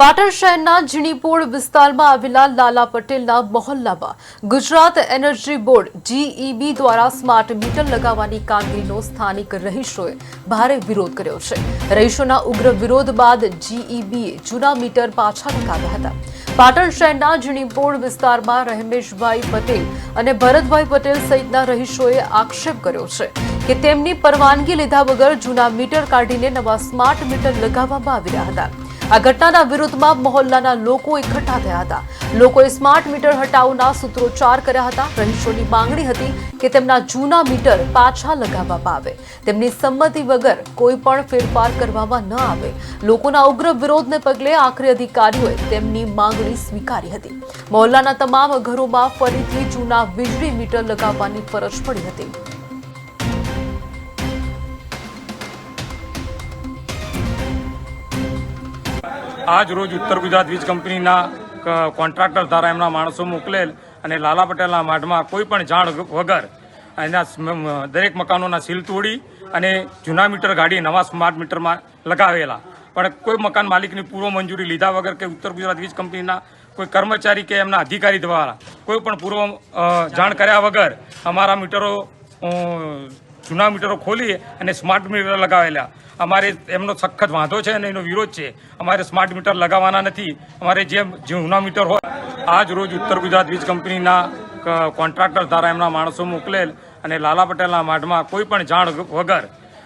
પાટણ શહેરના ઝીણીપોળ વિસ્તારમાં આવેલા લાલા પટેલના મહોલ્લામાં ગુજરાત એનર્જી બોર્ડ જીઈબી દ્વારા સ્માર્ટ મીટર લગાવવાની કામગીરીનો સ્થાનિક રહીશોએ ભારે વિરોધ કર્યો છે. રહીશોના ઉગ્ર વિરોધ બાદ જીઈબીએ જૂના મીટર પાછા લગાવ્યા હતા. પાટણ શહેરના ઝીણીપોળ વિસ્તારમાં રહેમેશભાઈ પટેલ અને ભરતભાઈ પટેલ સહિતના રહીશોએ આક્ષેપ કર્યો છે કે તેમની પરવાનગી લીધા વગર જૂના મીટર કાઢીને નવા સ્માર્ટ મીટર લગાવવામાં આવી રહ્યા હતા. આ ઘટનાના વિરોધમાં મહોલ્લાના લોકો એકઠા થયા હતા. લોકોએ સ્માર્ટ મીટર હટાવના સૂત્રોચ્ચાર કર્યા હતા. રહીશોની માંગણી હતી કે તેમના જૂના મીટર પાછા લગાવવામાં આવે. તેમની સંમતિ વગર કોઈ પણ ફેરફાર કરવામાં ન આવે. લોકોના ઉગ્ર વિરોધને પગલે આખરે અધિકારીઓએ તેમની માંગણી સ્વીકારી હતી. મહોલ્લાના તમામ ઘરોમાં ફરીથી જૂના વીજળી મીટર લગાવવાની ફરજ પડી હતી. આજ રોજ ઉત્તર ગુજરાત વીજ કંપનીના કોન્ટ્રાક્ટર દ્વારા એમના માણસો મોકલેલ અને લાલા પટેલના માઢમાં કોઈ પણ જાણ વગર એના દરેક મકાનોના સીલ તોડી અને જૂના મીટર ગાડી નવા સ્માર્ટ મીટરમાં લગાવેલા. પણ કોઈ મકાન માલિકની પૂર્વ મંજૂરી લીધા વગર કે ઉત્તર ગુજરાત વીજ કંપનીના કોઈ કર્મચારી કે એમના અધિકારી દ્વારા કોઈ પણ પૂર્વ જાણ કર્યા વગર અમારા મીટરો જૂના મીટરો ખોલી અને સ્માર્ટ મીટર લગાવેલા. અમારે એમનો સખત વાંધો છે અને એનો વિરોધ છે. અમારે સ્માર્ટ મીટર લગાવવાના નથી. અમારે જે જૂના મીટર હોય, આજ રોજ ઉત્તર ગુજરાત વીજ કંપનીના કોન્ટ્રાક્ટર દ્વારા એમના માણસો મોકલેલ અને લાલા પટેલના માઢમાં કોઈ પણ જાણ વગર